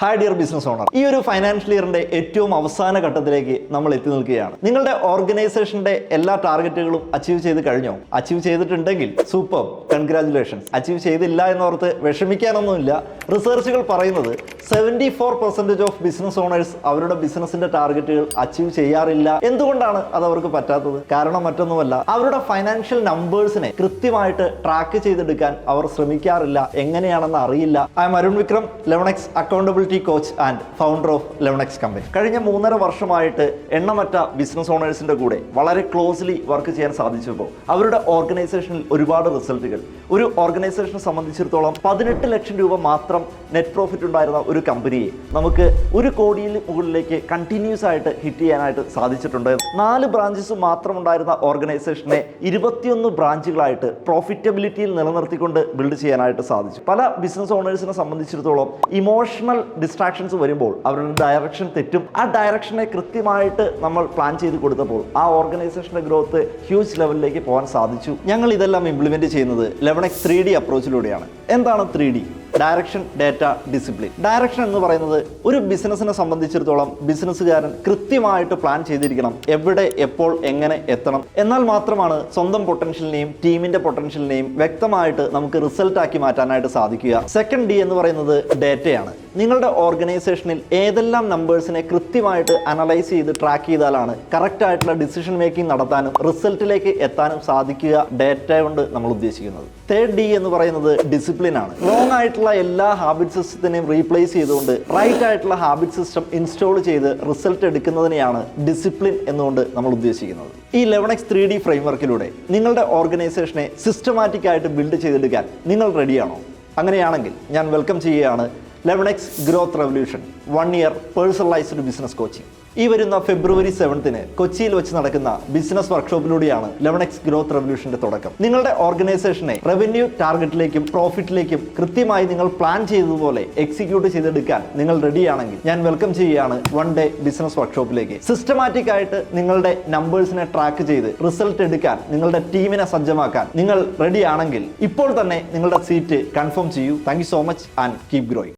Hi dear business owner ഈ ഒരു financial ഇയറിന്റെ ഏറ്റവും അവസാന ഘട്ടത്തിലേക്ക് നമ്മൾ എത്തി നിൽക്കുകയാണ്. നിങ്ങളുടെ ഓർഗനൈസേഷന്റെ എല്ലാ ടാർഗറ്റുകളും അച്ചീവ് ചെയ്ത് കഴിഞ്ഞോ? അച്ചീവ് ചെയ്തിട്ടുണ്ടെങ്കിൽ സൂപ്പർ കൺഗ്രാറ്റുലേഷൻസ് അച്ചീവ് ചെയ്തില്ല എന്നോർത്ത് വിഷമിക്കാനൊന്നുമില്ല. റിസർച്ചുകൾ പറയുന്നത് seventy four percentage of business owners അവരുടെ ബിസിനസിന്റെ ടാർഗറ്റുകൾ അച്ചീവ് ചെയ്യാറില്ല. എന്തുകൊണ്ടാണ് അത് അവർക്ക് പറ്റാത്തത്? കാരണം മറ്റൊന്നുമല്ല അവരുടെ ഫൈനാൻഷ്യൽ നമ്പേഴ്സിനെ കൃത്യമായിട്ട് ട്രാക്ക് ചെയ്തെടുക്കാൻ അവർ ശ്രമിക്കാറില്ല. എങ്ങനെയാണെന്ന് അറിയില്ല. I'm Arun Vikram Elevenx accountability coach and founder of Elevenx company കഴിഞ്ഞ മൂന്നര വർഷമായിട്ട് എണ്ണമറ്റ ബിസിനസ് ഓണേഴ്സിന്റെ കൂടെ വളരെ ക്ലോസ്ലി വർക്ക് ചെയ്യാൻ സാധിച്ചപ്പോൾ അവരുടെ ഓർഗനൈസേഷനിൽ ഒരുപാട് റിസൾട്ടുകൾ ഒരു ഓർഗനൈസേഷനെ സംബന്ധിച്ചിടത്തോളം പതിനെട്ട് ലക്ഷം രൂപ മാത്രം നെറ്റ് പ്രോഫിറ്റ് ഉണ്ടായിരുന്ന കമ്പനിയെ നമുക്ക് ഒരു കോടിയിൽ മുകളിലേക്ക് കണ്ടിന്യൂസ് ആയിട്ട് ഹിറ്റ് ചെയ്യാനായിട്ട് സാധിച്ചിട്ടുണ്ട്. നാല് ബ്രാഞ്ചസ് മാത്രം ഉണ്ടായിരുന്ന ഓർഗനൈസേഷനെ ഇരുപത്തിയൊന്ന് ബ്രാഞ്ചുകളായിട്ട് പ്രോഫിറ്റബിലിറ്റിയിൽ നിലനിർത്തിക്കൊണ്ട് ബിൽഡ് ചെയ്യാനായിട്ട് സാധിച്ചു. പല ബിസിനസ് ഓണേഴ്സിനെ സംബന്ധിച്ചിടത്തോളം ഇമോഷണൽ ഡിസ്ട്രാക്ഷൻസ് വരുമ്പോൾ അവരുടെ ഡയറക്ഷൻ തെറ്റും. ആ ഡയറക്ഷനെ കൃത്യമായിട്ട് നമ്മൾ പ്ലാൻ ചെയ്ത് കൊടുത്തപ്പോൾ ആ ഓർഗനൈസേഷന്റെ ഗ്രോത്ത് ഹ്യൂജ് ലെവലിലേക്ക് പോകാൻ സാധിച്ചു. ഞങ്ങൾ ഇതെല്ലാം ഇംപ്ലിമെന്റ് ചെയ്യുന്നത് ലെവനെക്സ് ത്രീ ഡി അപ്രോച്ചിലൂടെയാണ് എന്താണ് three D direction data discipline direction എന്ന് പറയുന്നത് ഒരു ബിസിനസ്സിനെ സംബന്ധിച്ചിടത്തോളം ബിസിനസ്സുകാരൻ കൃത്യമായിട്ട് പ്ലാൻ ചെയ്തിരിക്കണം. എവിടെ എപ്പോൾ എങ്ങനെ എത്തണം. എന്നാൽ മാത്രമാണ് സ്വന്തം പൊട്ടൻഷ്യലിനെയും ടീമിന്റെ പൊട്ടൻഷ്യലിനെയും വ്യക്തമായിട്ട് നമുക്ക് റിസൾട്ട് ആക്കി മാറ്റാനായിട്ട് സാധിക്കുക. സെക്കൻഡ് ഡി എന്ന് പറയുന്നത് ഡേറ്റയാണ് നിങ്ങളുടെ ഓർഗനൈസേഷനിൽ ഏതെല്ലാം നമ്പേഴ്സിനെ കൃത്യമായിട്ട് അനലൈസ് ചെയ്ത് ട്രാക്ക് ചെയ്താലാണ് കറക്റ്റ് ആയിട്ടുള്ള ഡിസിഷൻ മേക്കിംഗ് നടത്താനും റിസൾട്ടിലേക്ക് എത്താനും സാധിക്കുക ഡേറ്റ കൊണ്ട് നമ്മൾ ഉദ്ദേശിക്കുന്നത്. തേർഡ് ഡി എന്ന് പറയുന്നത് ഡിസിപ്ലിൻ ആണ്. റോങ് ആയിട്ടുള്ള എല്ലാ ഹാബിറ്റ് സിസ്റ്റത്തിനെയും റീപ്ലേസ് ചെയ്തുകൊണ്ട് റൈറ്റ് ആയിട്ടുള്ള ഹാബിറ്റ് സിസ്റ്റം ഇൻസ്റ്റോൾ ചെയ്ത് റിസൾട്ട് എടുക്കുന്നതിനെയാണ് ഡിസിപ്ലിൻ എന്നുകൊണ്ട് നമ്മൾ ഉദ്ദേശിക്കുന്നത്. ഈ ലെവൺ എക്സ് ത്രീ ഡി ഫ്രെയിംവർക്കിലൂടെ നിങ്ങളുടെ ഓർഗനൈസേഷനെ സിസ്റ്റമാറ്റിക് ആയിട്ട് ബിൽഡ് ചെയ്തെടുക്കാൻ നിങ്ങൾ റെഡിയാണോ അങ്ങനെയാണെങ്കിൽ ഞാൻ വെൽക്കം ചെയ്യുകയാണ് eleven X growth revolution one year personalised business coaching ഈ വരുന്ന ഫെബ്രുവരി സെവൻത്തിന് കൊച്ചിയിൽ വെച്ച് നടക്കുന്ന ബിസിനസ് വർക്ക്ഷോപ്പിലൂടെയാണ് ലെവൻ എക്സ് ഗ്രോത്ത് റെവല്യൂഷന്റെ തുടക്കം. നിങ്ങളുടെ ഓർഗനൈസേഷനെ റവന്യൂ ടാർഗറ്റിലേക്കും പ്രോഫിറ്റിലേക്കും കൃത്യമായി നിങ്ങൾ പ്ലാൻ ചെയ്തതുപോലെ എക്സിക്യൂട്ട് ചെയ്തെടുക്കാൻ നിങ്ങൾ റെഡിയാണെങ്കിൽ ഞാൻ വെൽക്കം ചെയ്യുകയാണ് വൺ ഡേ ബിസിനസ് വർക്ക്ഷോപ്പിലേക്ക് സിസ്റ്റമാറ്റിക് ആയിട്ട് നിങ്ങളുടെ നമ്പേഴ്സിനെ ട്രാക്ക് ചെയ്ത് റിസൾട്ട് എടുക്കാൻ നിങ്ങളുടെ ടീമിനെ സജ്ജമാക്കാൻ നിങ്ങൾ റെഡിയാണെങ്കിൽ ഇപ്പോൾ തന്നെ നിങ്ങളുടെ സീറ്റ് കൺഫേം ചെയ്യൂ. Thank so much and keep growing